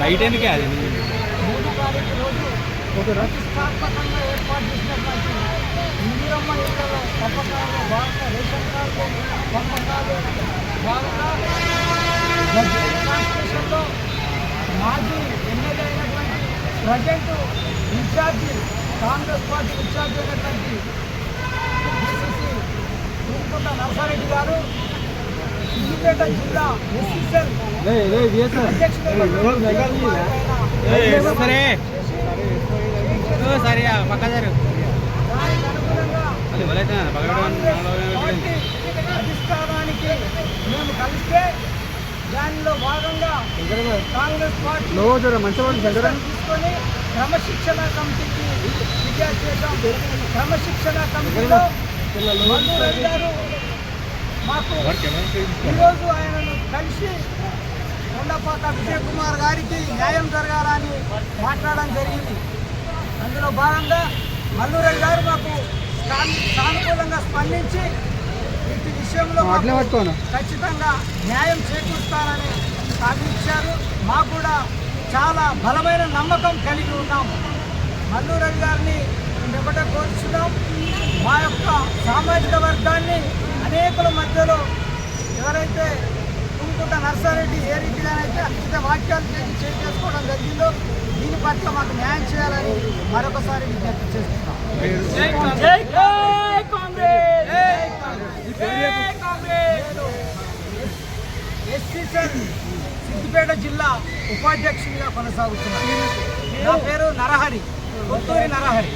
Light ఎందుకే అది? మూడు తారీఖు రోజు ఏర్పాటు రేషన్ మాజీ ఎమ్మెల్యే అయినటువంటి present in-charge Congress party in-charge అయినటువంటి డిసిసి నరసారెడ్డి గారు అది వలైతే పార్టీ అధిష్టానానికి మేము కలిస్తే దానిలో భాగంగా కాంగ్రెస్ పార్టీ తీసుకొని క్రమశిక్షణ కమిటీకి చేశాం. క్రమశిక్షణ కమిటీలో గారు మాకు ఈరోజు ఆయనను కలిసి కొండపాక విజయ్ కుమార్ గారికి న్యాయం జరగాలని మాట్లాడడం జరిగింది. అందులో భాగంగా మల్లూరవి గారు మాకు సాను- సానుకూలంగా స్పందించి వీటి విషయంలో ఖచ్చితంగా న్యాయం చేకూరుస్తారని సాధించారు మాకు కూడా చాలా బలమైన నమ్మకం కలిగి ఉన్నాం. మల్లూరవి గారిని వెంబట కోరుచున్నాం మా యొక్క సామాజిక వర్గాన్ని అనేకుల మధ్యలో ఎవరైతే తుంకుట నర్సారెడ్డి ఏ రీతిగానైతే అంకిత వాక్యాలు చేసి చేసుకోవడం జరిగిందో దీని పట్ల మాకు న్యాయం చేయాలని మరొకసారి విజ్ఞప్తి చేస్తున్నాం. జై కాంగ్రెస్! సిద్దిపేట జిల్లా ఉపాధ్యక్షునిగా కొనసాగుతున్నాను నా పేరు నరహరి కొత్తూరి నరహరి.